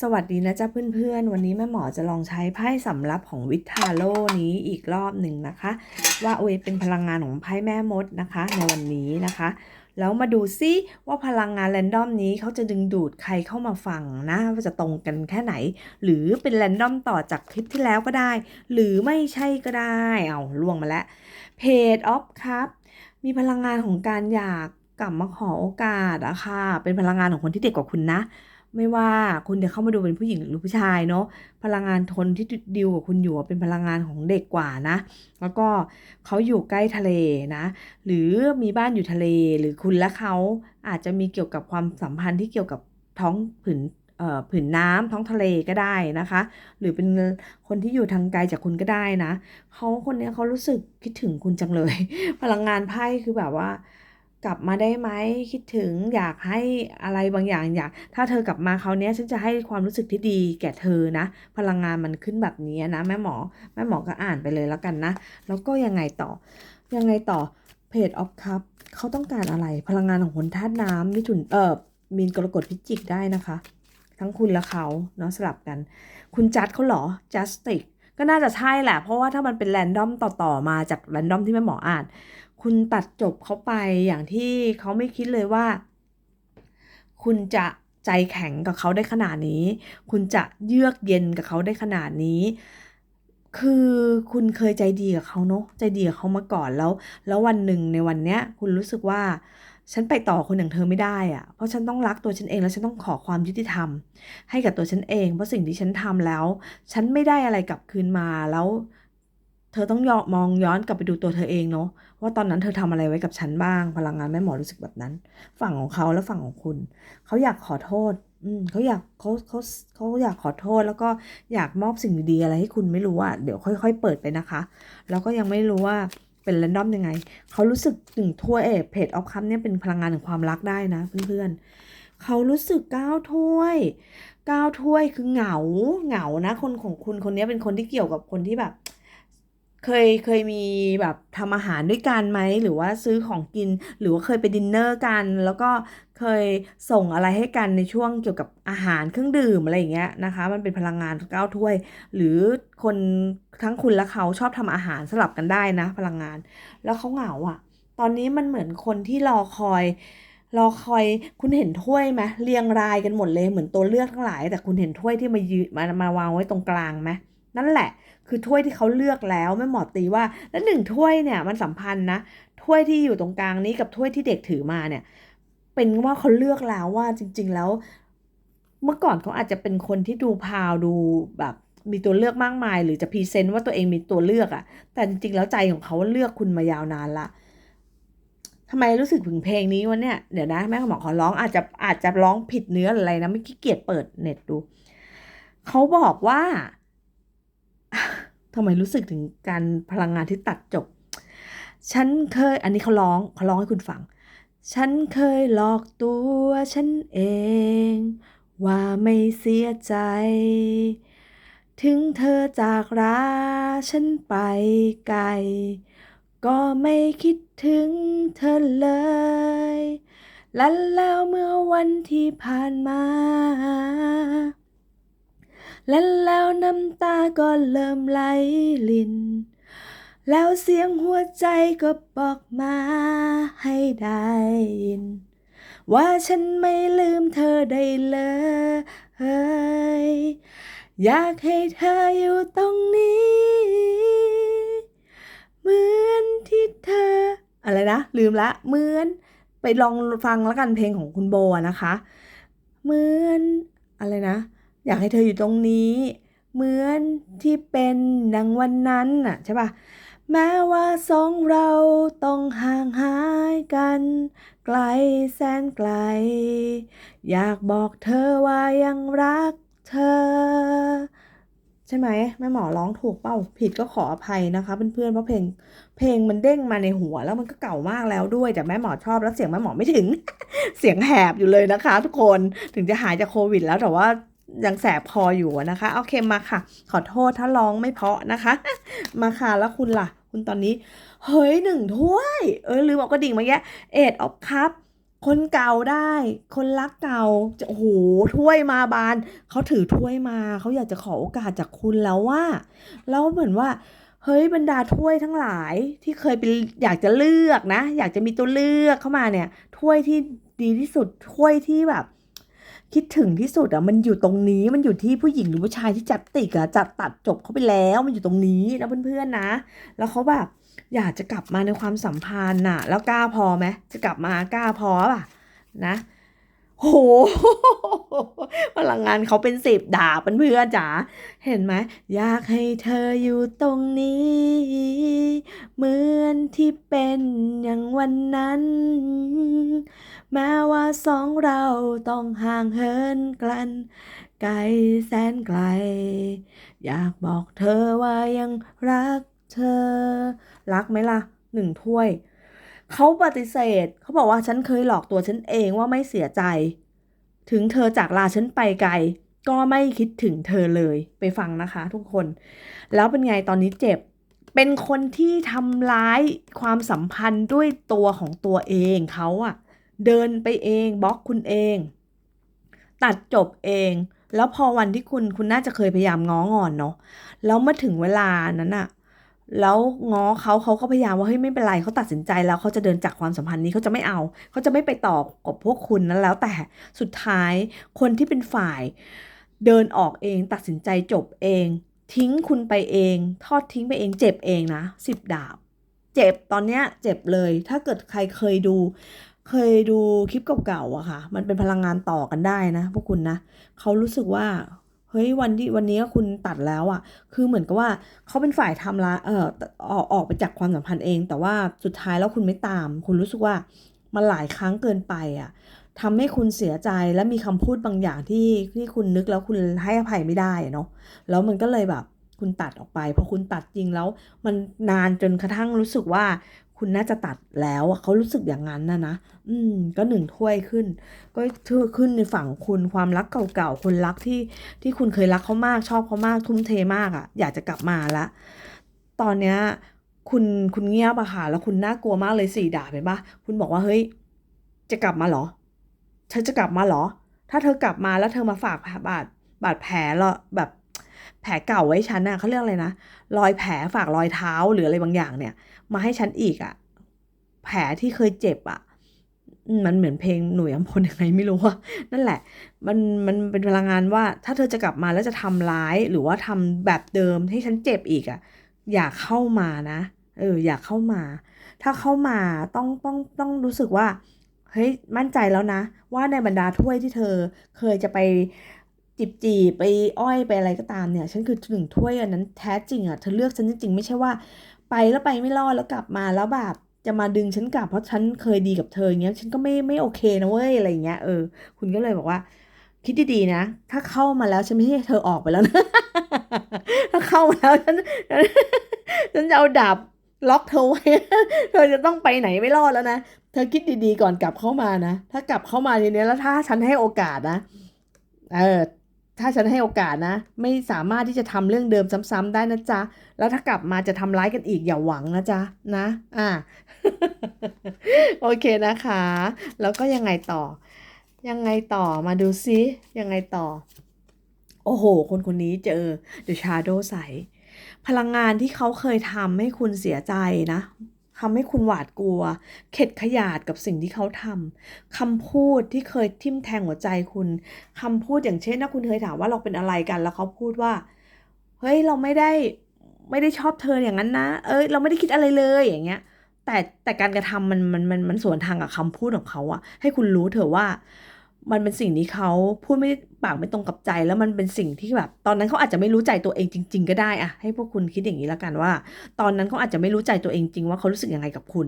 สวัสดีนะจ๊ะเพื่อนๆ วันนี้แม่หมอจะลองใช้ไพ่สำรับของวิทาโร่นี้อีกรอบหนึ่งนะคะ ว่าโอยเป็นพลังงานของไพ่แม่มดนะคะ ในวันนี้นะคะ แล้วมาดูซิว่าพลังงานแรนดอมนี้เขาจะดึงดูดใครเข้ามาฟังนะว่าจะตรงกันแค่ไหน หรือเป็นแรนดอมต่อจากคลิปที่แล้วก็ได้ หรือไม่ใช่ก็ได้เอาล่วงมาแล้วเพจออฟครับมีพลังงานของการอยากกลับมาขอโอกาสอะค่ะเป็นพลังงานของคนที่เด็กกว่าคุณนะ ไม่ว่าคุณจะเข้ามาดูเป็นผู้หญิงหรือผู้ชายเนาะพลังงานทนที่ดิวกับคุณอยู่เป็นพลังงานของเด็กกว่านะ แล้วก็เขาอยู่ใกล้ทะเลนะ หรือมีบ้านอยู่ทะเลหรือคุณและเขาอาจจะมีเกี่ยวกับความสัมพันธ์ที่เกี่ยวกับท้องผืนเอ่อผืนน้ำท้องทะเลก็ได้นะคะ หรือเป็นคนที่อยู่ทางไกลจากคุณก็ได้นะเขาคนนี้เขารู้สึกคิดถึงคุณจังเลย พลังงานไพ่คือแบบว่า กลับมาได้ไหมคิดถึงอยากให้อะไรบางอย่างอยาก ถ้าเธอกลับมาคราวนี้ฉันจะให้ความรู้สึกที่ดีแก่เธอนะ พลังงานมันขึ้นแบบนี้นะแม่หมอแม่หมอก็อ่านไปเลยแล้วกันนะ แล้วก็ยังไงต่อ ยังไงต่อเพจออฟคัพเขาต้องการอะไรพลังงานของคนธาตุน้ำมิถุนเออมีนกรกฎพิจิกได้นะคะ ทั้งคุณและเขาเนาะสลับกัน คุณจัดเขาเหรอจัสติกก็น่าจะใช่แหละ เพราะว่าถ้ามันเป็นแรนดอมต่อ ๆ มาจากแรนดอมที่แม่หมออ่าน คุณตัดจบเขาไปอย่างที่เขาไม่คิดเลยว่า คุณจะใจแข็งกับเขาได้ขนาดนี้ คุณจะเยือกเย็นกับเขาได้ขนาดนี้ คือคุณเคยใจดีกับเขาเนาะใจดีกับเขามาก่อนแล้ว แล้ววันหนึ่งในวันเนี้ย คุณรู้สึกว่าฉันไปต่อคนอย่างเธอไม่ได้อะเพราะฉันต้องรักตัวฉันเองแล้วฉันต้องขอความยุติธรรม ให้กับตัวฉันเอง เพราะสิ่งที่ฉันทำแล้ว ฉันไม่ได้อะไรกลับคืนมาแล้ว เธอต้องยอมองย้อนกลับไปดูตัวเธอเองเนาะว่าตอนนั้นเธอทำอะไรไว้กับฉันบ้าง พลังงานแม่หมอรู้สึกแบบนั้น ฝั่งของเขาและฝั่งของคุณ เขาอยากขอโทษ อืมเขาอยากเขาเขาเขาอยากขอโทษ แล้วก็อยากมอบสิ่งดีๆอะไรให้คุณไม่รู้อะเดี๋ยวค่อย ๆ เปิดไปนะคะ แล้วก็ยังไม่รู้ว่าเป็นแรนดอมยังไง เขารู้สึกถึงถ้วยเอเพจออฟคัมเนี่ยเป็นพลังงานของความรักได้นะเพื่อนๆ เขารู้สึกก้าวถ้วยก้าวถ้วยคือเหงาเหงานะ คนของคุณคนนี้เป็นคนที่เกี่ยวกับคนที่แบบ เคยเคยมีแบบทำอาหารด้วยกันไหมหรือว่าซื้อของกิน หรือว่าเคยไปดินเนอร์กัน แล้วก็เคยส่งอะไรให้กันในช่วงเกี่ยวกับอาหารเครื่องดื่มอะไรอย่างเงี้ยนะคะ มันเป็นพลังงานเก้าถ้วย หรือคนทั้งคุณและเขาชอบทำอาหารสลับกันได้นะ พลังงาน แล้วเขาเหงาอะ ตอนนี้มันเหมือนคนที่รอคอยรอคอยคุณเห็นถ้วยไหมเรียงรายกันหมดเลยเหมือนตัวเลือกทั้งหลาย แต่คุณเห็นถ้วยที่มายืนมามาวางไว้ตรงกลางไหม นั่นแหละ คือถ้วยที่เขาเลือกแล้วแม่หมอตีว่า แล้วหนึ่งถ้วยเนี่ยมันสัมพันธ์นะถ้วยที่อยู่ตรงกลางนี้กับถ้วยที่เด็กถือมาเนี่ย เป็นว่าเขาเลือกแล้วว่าจริง ๆแล้ว เมื่อก่อนเขาอาจจะเป็นคนที่ดูพาวดูแบบมีตัวเลือกมากมาย หรือจะพรีเซนต์ว่าตัวเองมีตัวเลือกอะแต่จริงๆแล้วใจของเขาเลือกคุณมายาวนานละทำไมรู้สึกถึงเพลงนี้วะเนี่ยเดี๋ยวนะแม่หมอขอร้องอาจจะอาจจะร้องผิดเนื้อออะไรนะไม่ขี้เกียจเปิดเน็ตดูเขาบอกว่า ทำไมรู้สึกถึงการพลังงานที่ตัดจบ ฉันเคยอันนี้เขาร้องเขาร้องให้คุณฟัง ฉันเคยหลอกตัวฉันเอง ว่าไม่เสียใจ ถึงเธอจากราฉันไปไกล ก็ไม่คิดถึงเธอเลยและแล้วเมื่อวันที่ผ่านมา และแล้วน้ำตาก็เริ่มไหลลิน แล้วเสียงหัวใจก็บอกมาให้ได้ยิน ว่าฉันไม่ลืมเธอได้เลยอยากให้เธออยู่ตรงนี้ เหมือนที่เธอ อะไรนะ ลืมละเหมือน ไปลองฟังแล้วกันเพลงของคุณโบนะคะ เหมือนอะไรนะ อยากให้เธออยู่ตรงนี้ เหมือนที่เป็นดังวันนั้นน่ะใช่ปะแม้ว่าสองเราต้องห่างหายกัน ไกลแสนไกล อยากบอกเธอว่ายังรักเธอ ใช่ไหมแม่หมอร้องถูกเป้าผิดก็ขออภัยนะคะเพื่อนๆเพราะเพลงเพลงมันเด้งมาในหัวแล้วมันก็เก่ามากแล้วด้วยแต่แม่หมอชอบแล้วเสียงแม่หมอไม่ถึง เสียงแหบอยู่เลยนะคะ ทุกคนถึงจะหายจากโควิดแล้วแต่ว่า ยังแสบคออยู่นะคะ โอเคมาค่ะ ขอโทษถ้าร้องไม่เพาะนะคะ มาค่ะแล้วคุณล่ะ คุณตอนนี้ เฮ้ยหนึ่งถ้วย เออลืมเอากระดิ่งมาแยะเอ็ดออฟคัพคนเก่าได้ คนรักเก่าจะโอ้โหถ้วยมาบานเขาถือถ้วยมาเขาอยากจะขอโอกาสจากคุณแล้วว่าแล้วเหมือนว่า เฮ้ยบรรดาถ้วยทั้งหลายที่เคยเป็นอยากจะเลือกนะ อยากจะมีตัวเลือกเข้ามาเนี่ย ถ้วยที่ดีที่สุดถ้วยที่แบบ คิดถึงที่สุดอะมันอยู่ตรงนี้มันอยู่ที่ผู้หญิงหรือผู้ชายที่จับติกอะจับตัดจบเขาไปแล้วมันอยู่ตรงนี้นะเพื่อนๆนะ แล้วเขาแบบอยากจะกลับมาในความสัมพันธ์น่ะ แล้วกล้าพอไหมจะกลับมากล้าพอป่ะนะ โหพลังงานเขาเป็นสิบดาบเพื่อนจ๋าเห็นไหมอยากให้เธออยู่ตรงนี้ เหมือนที่เป็นอย่างวันนั้น แม้ว่าสองเราต้องห่างเหินกันไกลแสนไกล อยากบอกเธอว่ายังรักเธอ รักไหมล่ะหนึ่งถ้วย เขาปฏิเสธ เขาบอกว่าฉันเคยหลอกตัวฉันเองว่าไม่เสียใจ ถึงเธอจากลาฉันไปไกล ก็ไม่คิดถึงเธอเลยไปฟังนะคะ ทุกคน แล้วเป็นไงตอนนี้เจ็บ เป็นคนที่ทำร้ายความสัมพันธ์ด้วยตัวของตัวเองเขาอะเดินไปเองบล็อกคุณเอง ตัดจบเอง แล้วพอวันที่คุณคุณน่าจะเคยพยายามง้องอนเนาะแล้วเมื่อถึงเวลานั้นอะ แล้วง้อเขาเขาก็พยายามว่าเฮ้ยไม่เป็นไรเขาตัดสินใจแล้วเขาจะเดินจากความสัมพันธ์นี้เขาจะไม่เอาเขาจะไม่ไปต่อกับพวกคุณนั้นแล้ว แต่สุดท้ายคนที่เป็นฝ่ายเดินออกเอง ตัดสินใจจบเอง ทิ้งคุณไปเอง ทอดทิ้งไปเอง เจ็บเองนะสิบดาบ เจ็บตอนเนี้ยเจ็บเลย ถ้าเกิดใครเคยดู เคยดูคลิปเก่าๆอะค่ะ มันเป็นพลังงานต่อกันได้นะ พวกคุณนะเขารู้สึกว่า เฮ้ยวันที่วันนี้คุณตัดแล้วอะคือเหมือนกับว่าเขาเป็นฝ่ายทำละเออออกออกไปจากความสัมพันธ์เอง แต่ว่าสุดท้ายแล้วคุณไม่ตาม คุณรู้สึกว่ามันหลายครั้งเกินไปอะทำให้คุณเสียใจและมีคำพูดบางอย่างที่ที่คุณนึกแล้วคุณให้อภัยไม่ได้เนาะแล้วมันก็เลยแบบคุณตัดออกไปพอคุณตัดจริงแล้ว มันนานจนกระทั่งรู้สึกว่า คุณน่าจะตัดแล้วอะเขารู้สึกอย่างนั้นนะนะอืม ก็หนึ่งถ้วยขึ้น ก็ขึ้นในฝั่งคุณความรักเก่าๆคนรักที่ที่คุณเคยรักเขามากชอบเขามากทุ่มเทมากอะอยากจะกลับมาละตอนเนี้ยคุณคุณเงียบอะค่ะ แล้วคุณน่ากลัวมากเลยสี่ด่าเห็นปะคุณบอกว่าเฮ้ย จะกลับมาเหรอเธอจะกลับมาเหรอ ถ้าเธอกลับมาแล้วเธอมาฝากบาดบาดแผลเหรอแบบแผลเก่าไว้ฉันน่ะเขาเรียกอะไรนะรอยแผลฝากรอยเท้าหรืออะไรบางอย่างเนี่ย มาให้ฉันอีกอะแผลที่เคยเจ็บอะมันเหมือนเพลงหนุ่ยอัมพลยังไงไม่รู้ว่า นั่นแหละ มันมันเป็นพลังงานว่า ถ้าเธอจะกลับมาแล้วจะทำร้ายหรือว่าทำแบบเดิมให้ฉันเจ็บอีกอะอย่าเข้ามานะ เออ อย่าเข้ามา ถ้าเข้ามาต้องต้องต้องรู้สึกว่าเฮ้ยมั่นใจแล้วนะ ว่าในบรรดาถ้วยที่เธอเคยจะไปจีบจีบไปอ้อยไปอะไรก็ตามเนี่ย ฉันคือหนึ่งถ้วยอันนั้นแท้จริงอะเธอเลือกฉันจริงๆไม่ใช่ว่า ไปแล้วไปไม่รอดแล้วกลับมาแล้วแบบจะมาดึงฉันกลับเพราะฉันเคยดีกับเธออย่างเงี้ยฉันก็ไม่ไม่โอเคนะเว้ยอะไรเงี้ยเออคุณก็เลยบอกว่า คิดดีๆนะ ถ้าเข้ามาแล้วฉันไม่ใช่เธอออกไปแล้วนะถ้าเข้ามาแล้วฉันฉันจะเอาดาบล็อกเธอไว้เธอจะต้องไปไหนไม่รอดแล้วนะเธอคิดดีๆก่อนกลับเข้ามานะ ถ้ากลับเข้ามาทีนี้แล้วถ้าฉันให้โอกาสนะเออถ้าฉันให้โอกาสนะ ไม่สามารถที่จะทำเรื่องเดิมซ้ำๆได้นะจ๊ะ แล้วถ้ากลับมาจะทำร้ายกันอีกอย่าหวังนะจ๊ะนะอ่าโอเคนะคะ แล้วก็ยังไงต่อ ยังไงต่อมาดูซิยังไงต่อ โอ้โห คนคนนี้เจอ The Shadow ใสพลังงานที่เขาเคยทำให้คุณเสียใจนะทำให้คุณหวาดกลัว เข็ดขยาดกับสิ่งที่เขาทำคำพูดที่เคยทิ่มแทงหัวใจคุณคำพูดอย่างเช่นถ้าคุณเคยถามว่าเราเป็นอะไรกัน แล้วเขาพูดว่า เฮ้ยเราไม่ได้ ไม่ได้ชอบเธออย่างนั้นนะ เอ้ยเราไม่ได้คิดอะไรเลยอย่างเงี้ย แต่แต่การกระทำมันมันมันมันสวนทางกับคำพูดของเขาอะให้คุณรู้เถอะว่า มันเป็นสิ่งที่เขาพูดไม่ปากไม่ตรงกับใจ แล้วมันเป็นสิ่งที่แบบ ตอนนั้นเขาอาจจะไม่รู้ใจตัวเองจริง ๆ ก็ได้อะให้พวกคุณคิดอย่างนี้แล้วกันว่า ตอนนั้นเขาอาจจะไม่รู้ใจตัวเองจริงว่าเขารู้สึกยังไงกับคุณ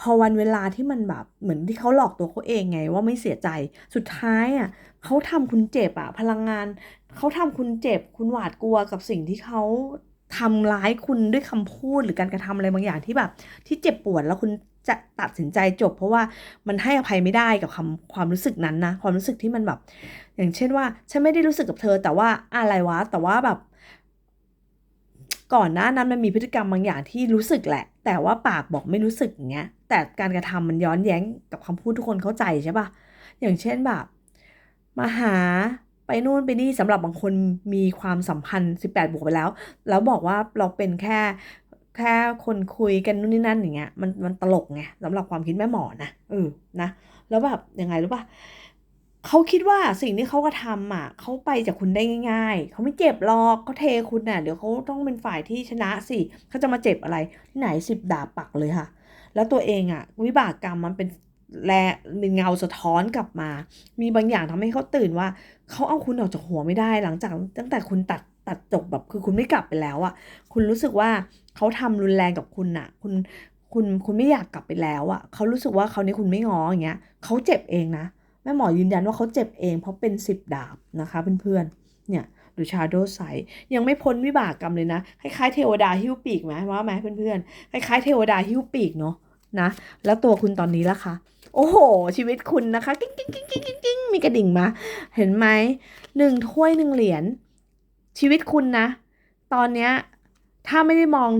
พอวันเวลาที่มันแบบเหมือนที่เขาหลอกตัวเขาเองไง ว่าไม่เสียใจสุดท้ายอะเขาทำคุณเจ็บอะพลังงานเขาทำคุณเจ็บคุณหวาดกลัวกับสิ่งที่เขา ทำร้ายคุณด้วยคำพูดหรือการกระทำอะไรบางอย่างที่แบบ ที่เจ็บปวดแล้วคุณจะตัดสินใจจบ เพราะว่ามันให้อภัยไม่ได้กับคำความรู้สึกนั้นนะความรู้สึกที่มันแบบ อย่างเช่นว่า ฉันไม่ได้รู้สึกกับเธอ แต่ว่าอะไรวะ แต่ว่าแบบ ก่อนหน้านั้นมันมีพฤติกรรมบางอย่างที่รู้สึกแหละ แต่ว่าปากบอกไม่รู้สึกอย่างเงี้ย แต่การกระทำมันย้อนแย้งกับคำพูดทุกคนเข้าใจใช่ปะอย่างเช่นแบบ มาหา นู่นไปนี่สำหรับบางคนมีความสัมพันธ์ 18 บวกไปแล้ว แล้วบอกว่าเราเป็นแค่แค่คนคุยกันนู่นนี่นั่นอย่างเงี้ยมันมันตลกไงสำหรับความคิดแม่หมอนะเออนะ แล้วแบบยังไงรู้ป่ะเขาคิดว่าสิ่งที่เขากระทำอะเขาไปจากคุณได้ง่าย ๆ เขาไม่เจ็บหรอกเขาเทคุณน่ะ เดี๋ยวเขาต้องเป็นฝ่ายที่ชนะสิเขาจะมาเจ็บอะไรที่ไหนสิบดาบปักเลยค่ะ แล้วตัวเองอะ วิบากกรรมมันเป็น แลเป็นเงาสะท้อนกลับมา มีบางอย่างทำให้เขาตื่นว่า เขาเอาคุณออกจากหัวไม่ได้หลังจาก ตั้งแต่คุณตัดตัดจบแบบคือคุณไม่กลับไปแล้วอะ คุณรู้สึกว่าเขาทำรุนแรงกับคุณน่ะ คุณคุณคุณไม่อยากกลับไปแล้วอะ เขารู้สึกว่าเขานี่คุณไม่ง้ออย่างเงี้ยเขาเจ็บเองนะแม่หมอยืนยันว่าเขาเจ็บเองเพราะเป็นสิบดาบนะคะเพื่อนๆเนี่ยดูชาโดไซยังไม่พ้นวิบากกรรมเลยนะ คล้ายๆเทวดาหิ้วปีกไหมว่าไหมเพื่อนๆคล้ายๆเทวดาหิ้วปีกเนาะนะ แล้วตัวคุณตอนนี้ล่ะคะ โอ้โห ชีวิตคุณนะคะกิ้งกิ้งกิ้งกิ้งกิ้งกิ้งมีกระดิ่งมาเห็นไหมหนึ่งถ้วยหนึ่งเหรียญชีวิตคุณนะ ตอนเนี้ยถ้าไม่ได้มอง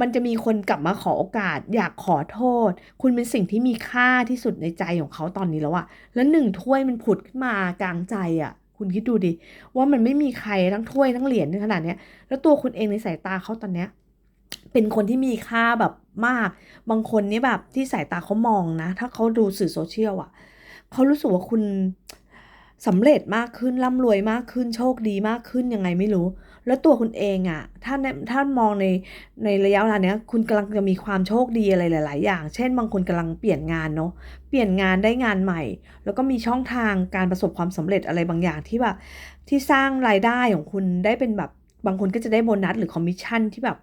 มันจะมีคนกลับมาขอโอกาส อยากขอโทษ คุณเป็นสิ่งที่มีค่าที่สุดในใจของเขาตอนนี้แล้วอะแล้วหนึ่งถ้วยมันผุดขึ้นมากลางใจอะคุณคิดดูดิว่ามันไม่มีใครทั้งถ้วยทั้งเหรียญขนาดเนี้ยแล้วตัวคุณเองในสายตาเขาตอนเนี้ย เป็นคนที่มีค่าแบบมาก บางคนนี่แบบที่สายตาเขามองนะ ถ้าเขาดูสื่อโซเชียลอะเขารู้สึกว่าคุณสำเร็จมากขึ้นร่ำรวยมากขึ้นโชคดีมากขึ้นยังไงไม่รู้ แล้วตัวคุณเองอะถ้านถ้ามองในในระยะเวลาเนี้ยคุณกำลังจะมีความโชคดีอะไรหลาย ๆ อย่าง เช่น บางคนกำลังเปลี่ยนงานเนาะเปลี่ยนงานได้งานใหม่ แล้วก็มีช่องทางการประสบความสำเร็จอะไรบางอย่างที่แบบที่สร้างรายได้ของคุณได้เป็นแบบบางคนก็จะได้โบนัสหรือคอมมิชชั่นที่แบบ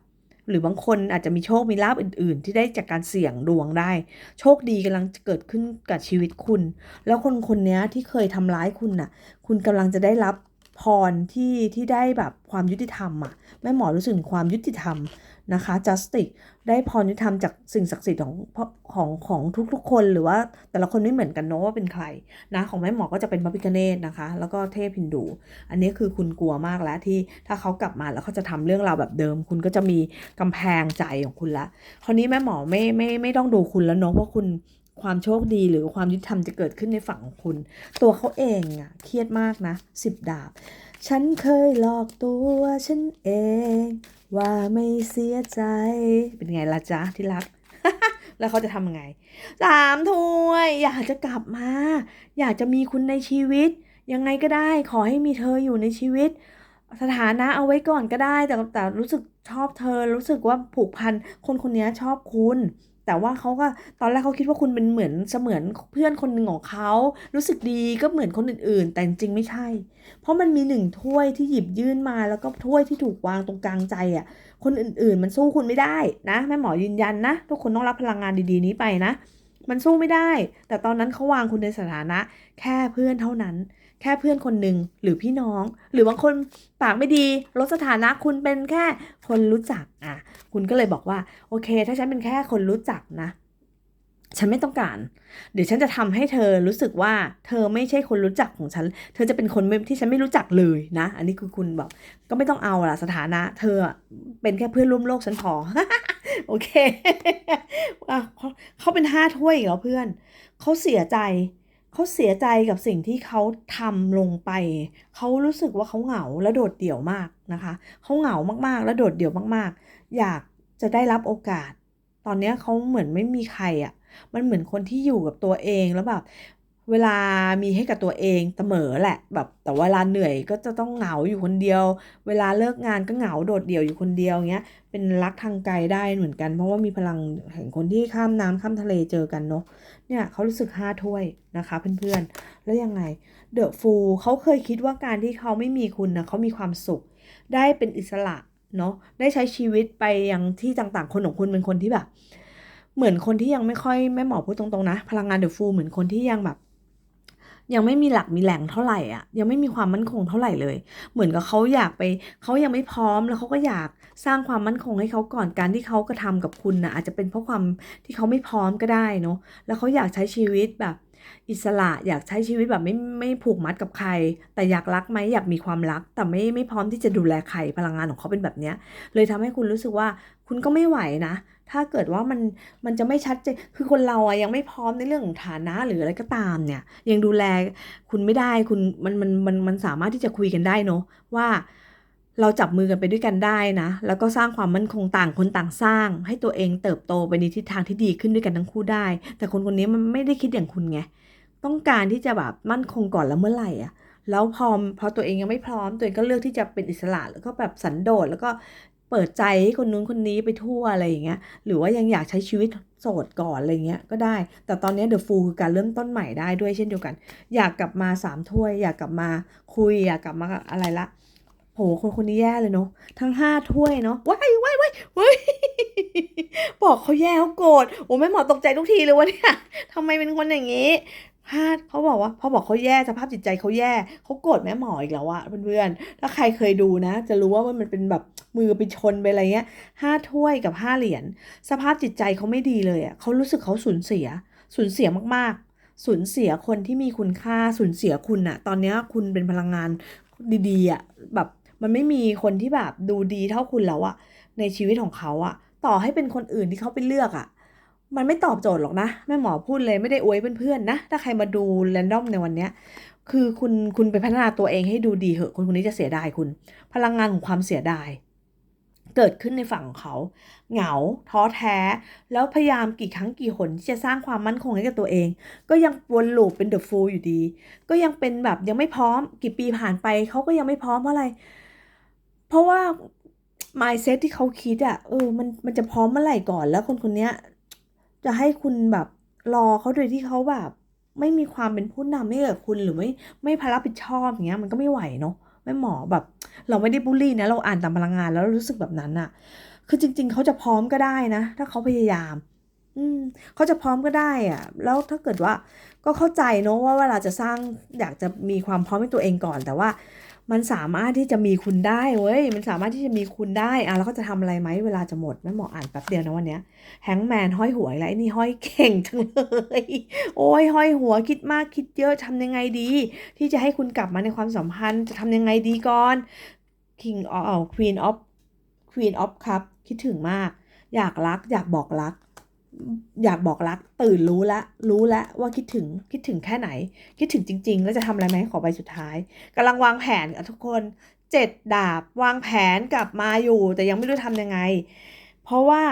หรือบางคนอาจจะมีโชคมีลาบอื่น ๆ ที่ได้จากการเสี่ยงดวงได้ โชคดีกำลังจะเกิดขึ้นกับชีวิตคุณ แล้วคนคนนี้ที่เคยทำร้ายคุณน่ะ คุณกำลังจะได้รับพรที่ที่ได้แบบความยุติธรรมอะแม่หมอรู้สึกถึงความยุติธรรม นะคะ justice ได้พรยุติธรรมจากสิ่งศักดิ์สิทธิ์ของของของทุกๆ คนหรือว่าแต่ละคนไม่เหมือนกันเนาะว่าเป็นใครนะของแม่หมอก็จะเป็นพระพิฆเนศนะคะ แล้วก็เทพฮินดู อันนี้คือคุณกลัวมากแล้วที่ถ้าเขากลับมาแล้วเขาจะทำเรื่องราวแบบเดิม คุณก็จะมีกำแพงใจของคุณละคราวนี้แม่หมอไม่ไม่ไม่ต้องดูคุณแล้วเนาะว่าคุณความโชคดีหรือความยุติธรรมจะเกิดขึ้นในฝั่งของคุณ ตัวเขาเองอะเครียดมากนะสิบดาบ ฉันเคยหลอกตัวฉันเอง ว่าไม่เสียใจ เป็นไงล่ะจ๊ะที่รัก แล้วเขาจะทำยังไงสามถ้วย อยากจะกลับมา อยากจะมีคุณในชีวิต ยังไงก็ได้ขอให้มีเธออยู่ในชีวิต สถานะเอาไว้ก่อนก็ได้ แต่แต่รู้สึกชอบเธอ รู้สึกว่าผูกพัน คนคนนี้ชอบคุณ แต่ว่าเขาก็ตอนแรกเขาคิดว่าคุณเป็นเหมือนเสมือนเพื่อนคนหนึ่งของเขารู้สึกดีก็เหมือนคนอื่นๆ แต่จริงไม่ใช่ เพราะมันมีหนึ่งถ้วยที่หยิบยื่นมาแล้วก็ถ้วยที่ถูกวางตรงกลางใจอะคนอื่นๆ มันสู้คุณไม่ได้นะแม่หมอยืนยันนะทุกคนต้องรับพลังงานดีๆนี้ไปนะ มันสู้ไม่ได้ แต่ตอนนั้นเขาวางคุณในสถานะ แค่เพื่อนเท่านั้น แค่เพื่อนคนหนึ่งหรือพี่น้อง หรือบางคนปากไม่ดีลดสถานะคุณเป็นแค่คนรู้จักอะคุณก็เลยบอกว่า โอเค ถ้าฉันเป็นแค่คนรู้จักนะ ฉันไม่ต้องการ เดี๋ยวฉันจะทำให้เธอรู้สึกว่า เธอไม่ใช่คนรู้จักของฉัน เธอจะเป็นคนที่ฉันไม่รู้จักเลยนะ อันนี้คือคุณบอกก็ไม่ต้องเอาละสถานะ เธอเป็นแค่เพื่อนร่วมโลกฉันพอ โอเคเขาเป็นห้าถ้วยอีกแล้วเพื่อน เขาเสียใจ เขาเสียใจกับสิ่งที่เขาทำลงไป เขารู้สึกว่าเขาเหงาและโดดเดี่ยวมากนะคะ เขาเหงามากๆ และโดดเดี่ยวมากๆ อยากจะได้รับโอกาส ตอนนี้เขาเหมือนไม่มีใครอะ่ะ มันเหมือนคนที่อยู่กับตัวเองแล้วแบบ เวลามีให้กับตัวเองเสมอแหละ แบบแต่เวลาเหนื่อยก็จะต้องเหงาอยู่คนเดียว เวลาเลิกงานก็เหงาโดดเดี่ยวอยู่คนเดียวเงี้ยเป็นรักทางไกลได้เหมือนกัน เพราะว่ามีพลังแห่งคนที่ข้ามน้ำข้ามทะเลเจอกันเนาะเนี่ยเขารู้สึกห้าถ้วยนะคะเพื่อนๆ แล้วยังไงเดอะฟูเขาเคยคิดว่าการที่เขาไม่มีคุณนะเขามีความสุข ได้เป็นอิสระเนาะได้ใช้ชีวิตไปยังที่ต่างๆ คนของคุณเป็นคนที่แบบเหมือนคนที่ยังไม่ค่อยแม่หมอพูดตรงๆนะ พลังงานเดอะฟูเหมือนคนที่ยังแบบ ยังไม่มีหลักมีแหล่งเท่าไหร่อะยังไม่มีความมั่นคงเท่าไหร่เลย เหมือนกับเขาอยากไปเขายังไม่พร้อมแล้วเขาก็อยากสร้างความมั่นคงให้เขาก่อนการที่เขากระทำกับคุณนะอาจจะเป็นเพราะความที่เขาไม่พร้อมก็ได้เนาะแล้วเขาอยากใช้ชีวิตแบบอิสระอยากใช้ชีวิตแบบไม่ไม่ผูกมัดกับใคร แต่อยากรักไหมอยากมีความรัก แต่ไม่ไม่พร้อมที่จะดูแลใครพลังงานของเขาเป็นแบบเนี้ยเลยทำให้คุณรู้สึกว่าคุณก็ไม่ไหวนะ ถ้าเกิดว่ามันมันจะไม่ชัดเจนคือคนเราอะยังไม่พร้อมในเรื่องของฐานะหรืออะไรก็ตามเนี่ย ยังดูแลคุณไม่ได้คุณมันมันมันมันสามารถที่จะคุยกันได้เนอะว่าเราจับมือกันไปด้วยกันได้นะ แล้วก็สร้างความมั่นคงต่างคนต่างสร้าง ให้ตัวเองเติบโตไปในทิศทางที่ดีขึ้นด้วยกันทั้งคู่ได้ แต่คนคนนี้มันไม่ได้คิดอย่างคุณไง ต้องการที่จะแบบมั่นคงก่อนแล้วเมื่อไหร่อะ แล้วพอพอตัวเองยังไม่พร้อม ตัวเองก็เลือกที่จะเป็นอิสระแล้วก็แบบสันโดษแล้วก็ เปิดใจให้คนนู้นคนนี้ไปทั่วอะไรอย่างเงี้ย หรือว่ายังอยากใช้ชีวิตโสดก่อนอะไรเงี้ยก็ได้ แต่ตอนนี้เดอะฟูคือการเริ่มต้นใหม่ได้ด้วยเช่นเดียวกัน อยากกลับมาสามถ้วย อยากกลับมาคุย อยากกลับมาอะไรละโหคนคนนี้แย่เลยเนาะทั้งห้าถ้วยเนาะว้ายว้ายว้ายเฮ้ยบอกเขาแย่เขาโกรธโอ้แม่หมอตกใจทุกทีเลยวะเนี่ยทำไมเป็นคนอย่างนี้ พลาดเขาบอกว่าพอบอกเขาแย่สภาพจิตใจเขาแย่เขาโกรธแม่หมออีกแล้วอะเพื่อนๆถ้าใครเคยดูนะ จะรู้ว่ามันเป็นแบบมือไปชนไปอะไรเงี้ยห้าถ้วยกับห้าเหรียญสภาพจิตใจเขาไม่ดีเลยอะเขารู้สึกเขาสูญเสียสูญเสียมากๆ สูญเสียคนที่มีคุณค่าสูญเสียคุณอะตอนนี้คุณเป็นพลังงานดีๆอะแบบมันไม่มีคนที่แบบดูดีเท่าคุณแล้วอะในชีวิตของเขาอะต่อให้เป็นคนอื่นที่เขาไปเลือกอะ มันไม่ตอบโจทย์หรอกนะแม่หมอพูดเลยไม่ได้อวยเพื่อนๆนะ ถ้าใครมาดูแรนดอมในวันเนี้ยคือคุณคุณไปพัฒนาตัวเองให้ดูดีเหอะคนคนนี้จะเสียดายคุณ พลังงานของความเสียดาย เกิดขึ้นในฝั่งของเขา เหงาท้อแท้ แล้วพยายามกี่ครั้งกี่หนที่จะสร้างความมั่นคงให้กับตัวเอง ก็ยังวนลูปเป็นเดอะฟูลอยู่ดี ก็ยังเป็นแบบยังไม่พร้อมกี่ปีผ่านไปเขาก็ยังไม่พร้อมเพราะอะไร เพราะว่า mindset ที่เขาคิดอะเออมันมันจะพร้อมเมื่อไหร่ก่อนแล้วคนคนนี้ จะให้คุณแบบรอเขาโดยที่เขาแบบ ไม่มีความเป็นผู้นำให้กับคุณหรือไม่ไม่พารับผิดชอบอย่างเงี้ยมันก็ไม่ไหวเนาะแม่หมอแบบ เราไม่ได้บูลลี่นะเราอ่านตามพลังงานแล้วรู้สึกแบบนั้นอะคือจริง ๆเขาจะพร้อมก็ได้นะ ถ้าเขาพยายาม อืมเขาจะพร้อมก็ได้อะแล้วถ้าเกิดว่าก็เข้าใจเนอะว่าเวลาจะสร้างอยากจะมีความพร้อมให้ตัวเองก่อนแต่ว่า มันสามารถที่จะมีคุณได้เว้ย มันสามารถที่จะมีคุณได้อะแล้วก็จะทำอะไรไหมเวลาจะหมดแม่หมออ่านแป๊บเดียวนะวันเนี้ยแฮงแมนห้อยหัวแล้วไอ้นี่ห้อยเก่งจังเลย โอ้ยห้อยหัวคิดมากคิดเยอะทำยังไงดี ที่จะให้คุณกลับมาในความสัมพันธ์จะทำยังไงดีก่อน King of Queen of Queen of Cup คิดถึงมาก อยากรักอยากบอกรัก อยากบอกรักตื่นรู้ละรู้ละว่าคิดถึงคิดถึงแค่ไหน คิดถึงจริง ๆ แล้วจะทำอะไรไหมขอใบสุดท้ายกำลังวางแผนกับทุกคนเจ็ดดาบวางแผนกลับมาอยู่ แต่ยังไม่รู้ทำยังไง เพราะว่า